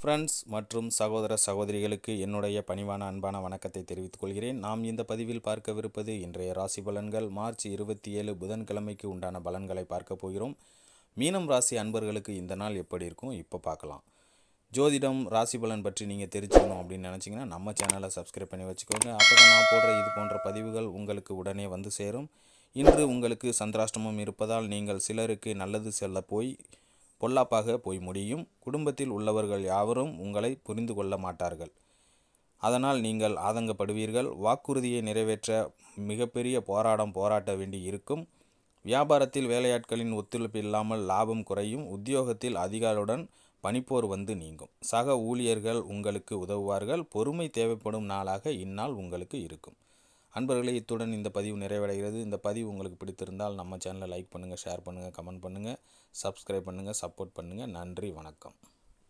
Friends மற்றும் சகோதர சகோதரிகளுக்கு என்னுடைய பணிவான அன்பான வணக்கத்தை தெரிவித்துக் கொள்கிறேன். நாம் இந்த பதிவில் பார்க்கவிருப்பது இன்றைய ராசி பலன்கள். மார்ச் இருபத்தி ஏழு புதன்கிழமைக்கு உண்டான பலன்களை பார்க்க போகிறோம். மீனம் ராசி அன்பர்களுக்கு இந்த நாள் எப்படி இருக்கும்? இப்போ பார்க்கலாம். ஜோதிடம் ராசி பலன் பற்றி நீங்கள் தெரிஞ்சுக்கணும் அப்படின்னு நினச்சிங்கன்னா நம்ம சேனலை சப்ஸ்கிரைப் பண்ணி வச்சுக்கோங்க. அப்போ தான் நான் போடுற இது போன்ற பதிவுகள் உங்களுக்கு உடனே வந்து சேரும். இன்று உங்களுக்கு சந்திராஷ்டமம் இருப்பதால் நீங்கள் சிலருக்கு நல்லது செல்ல போய் பொல்லாப்பாக போய் முடியும். குடும்பத்தில் உள்ளவர்கள் யாவரும் உங்களை புரிந்து கொள்ள மாட்டார்கள். அதனால் நீங்கள் ஆதங்கப்படுவீர்கள். வாக்குறுதியை நிறைவேற்ற மிகப்பெரிய போராடம் போராட்ட வேண்டி இருக்கும். வியாபாரத்தில் வேலையாட்களின் ஒத்துழைப்பு இல்லாமல் லாபம் குறையும். உத்தியோகத்தில் அதிகாரியுடன் பணிப்போர் வந்து நீங்கும். சக ஊழியர்கள் உங்களுக்கு உதவுவார்கள். பொறுமை தேவைப்படும் நாளாக இந்நாள் உங்களுக்கு இருக்கும். அன்பர்களே இத்துடன் இந்த பதிவு நிறைவடைகிறது. இந்த பதிவு உங்களுக்கு பிடித்திருந்தால் நம்ம சேனலை லைக் பண்ணுங்கள் ஷேர் பண்ணுங்கள் கமெண்ட் பண்ணுங்கள் சப்ஸ்கிரைப் பண்ணுங்கள் சப்போர்ட் பண்ணுங்கள் நன்றி வணக்கம்.